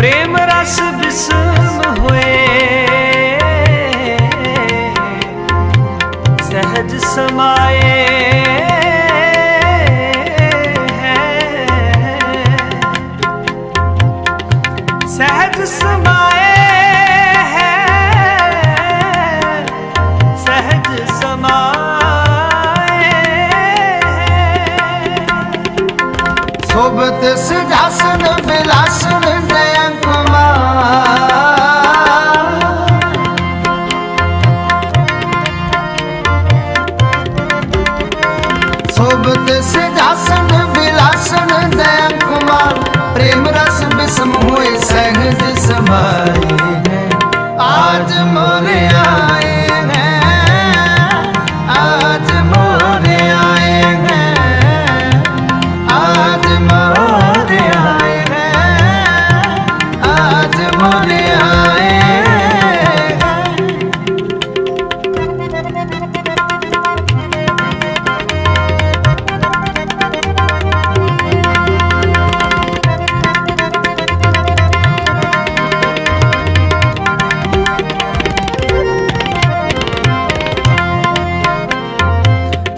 ਪ੍ਰੇਮ ਰਸ ਬਿਸਮ ਹੋਏ। ਸਹਿਜ ਸਮਾਏ ਸਹਿਜ ਸਮਾਏ ਹੈ। ਸਹਿਜ ਸਮਾਏ ਸੋਬਤ ਸਿਧਾਸਨ ਬਿਲਾਸਨ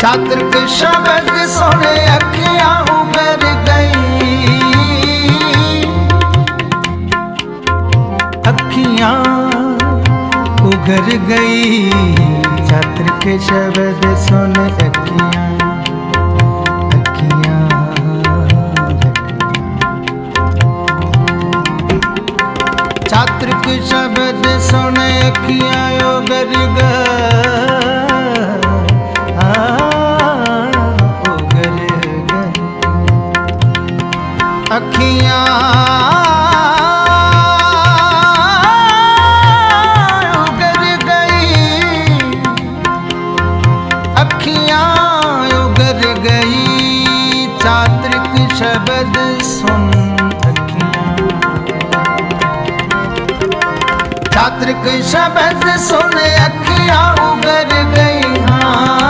ਛਾਤਰ ਕੇ ਸ਼ਬਦ ਸੋਨੇ ਅੱਖਾਂ ਉਗਰ ਗਈ। ਉਗਰ ਗਈ। ਚਾਤਰਕ ਸ਼ਬਦ ਸੁਣ ਅੱਖੀਆਂ ਅੱਖੀਆਂ ਚਾਤਰਕ ਸ਼ਬਦ ਸੁਣ ਅੱਖੀਆਂ ਉਗਰ ਗਈ ਉਗਰ ਗਈ ਅੱਖੀਆਂ ਸ਼ਬਦ ਸੁਣ ਅੱਖੀਆਂ ਸ਼ਬਦ ਸੁਣ ਅੱਖੀਆਂ ਉਗਰ ਗਈਆਂ।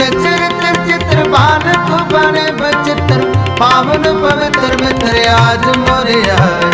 ਸੁਪਨੇ ਤੇਰੇ ਤਿਰ ਚਿੱਤਰ ਬਣੇ ਬਚਿੱਤਰ ਪਾਵਨ ਪਵਿੱਤਰ ਮਿੱਤਰ ਆਜ ਮੋਰਿਆ